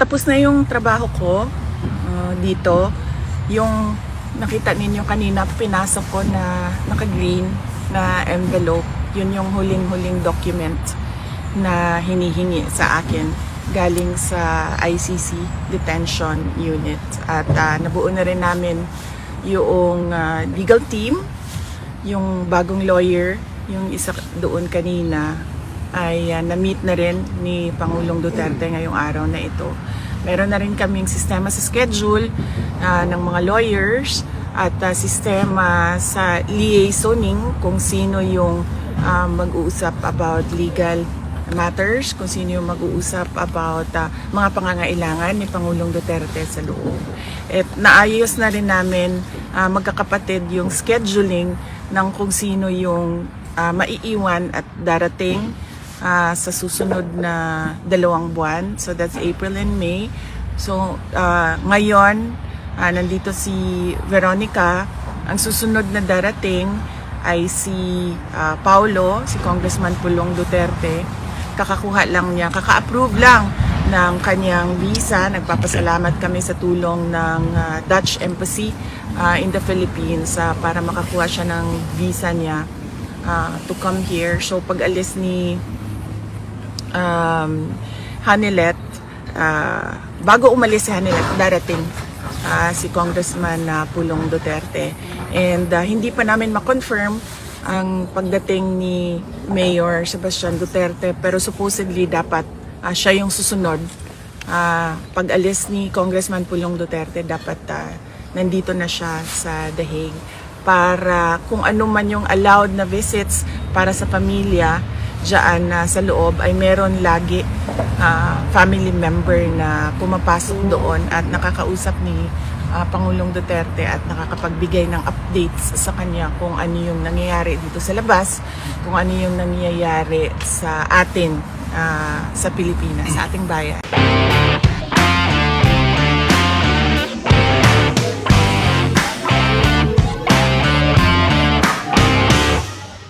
tapos na yung trabaho ko uh, dito. Yung nakita ninyo kanina, pinasok ko na naka-green na envelope. Yun yung huling-huling document na hinihingi sa akin galing sa ICC Detention Unit. At ah, nabuo na rin namin yung ah, legal team, yung bagong lawyer, yung isa doon kanina ay ah, na-meet na rin ni Pangulong Duterte ngayong araw na ito. Meron na rin kaming sistema sa schedule ah, ng mga lawyers at ah, sistema sa liaisoning kung sino yung ah, mag-uusap about legal matters, kung sino yung mag-uusap about ah, mga pangangailangan ni Pangulong Duterte sa loob. At naayos na rin namin ah, magkakapatid yung scheduling ng kung sino yung ah, maiiwan at darating ah, sa susunod na dalawang buwan. So that's April and May. So ah, ngayon, ah, nandito si Veronica. Ang susunod na darating ay si ah, Paulo, si Congressman Pulong Duterte. Kakakuha lang niya, kaka-approve lang ng kanyang visa. Nagpapasalamat kami sa tulong ng ah, Dutch Embassy ah, in the Philippines ah, para makakuha siya ng visa niya ah, to come here. So pag alis ni um, Hanilet, ah, bago umalis si Hanilet, darating ah, si Congressman na Pulong Duterte. And ah, hindi pa namin ma-confirm ang pagdating ni Mayor Sebastian Duterte pero supposedly dapat ah, siya yung susunod. Ah, pag alis ni Congressman Pulong Duterte, dapat ah, nandito na siya sa The Hague para kung ano man yung allowed na visits para sa pamilya dyan na sa loob ay meron lagi ah, family member na pumapasok doon at nakakausap ni ah, Pangulong Duterte at nakakapagbigay ng updates sa kanya kung ano yung nangyayari dito sa labas, kung ano yung nangyayari sa atin ah, sa Pilipinas, sa ating bayan.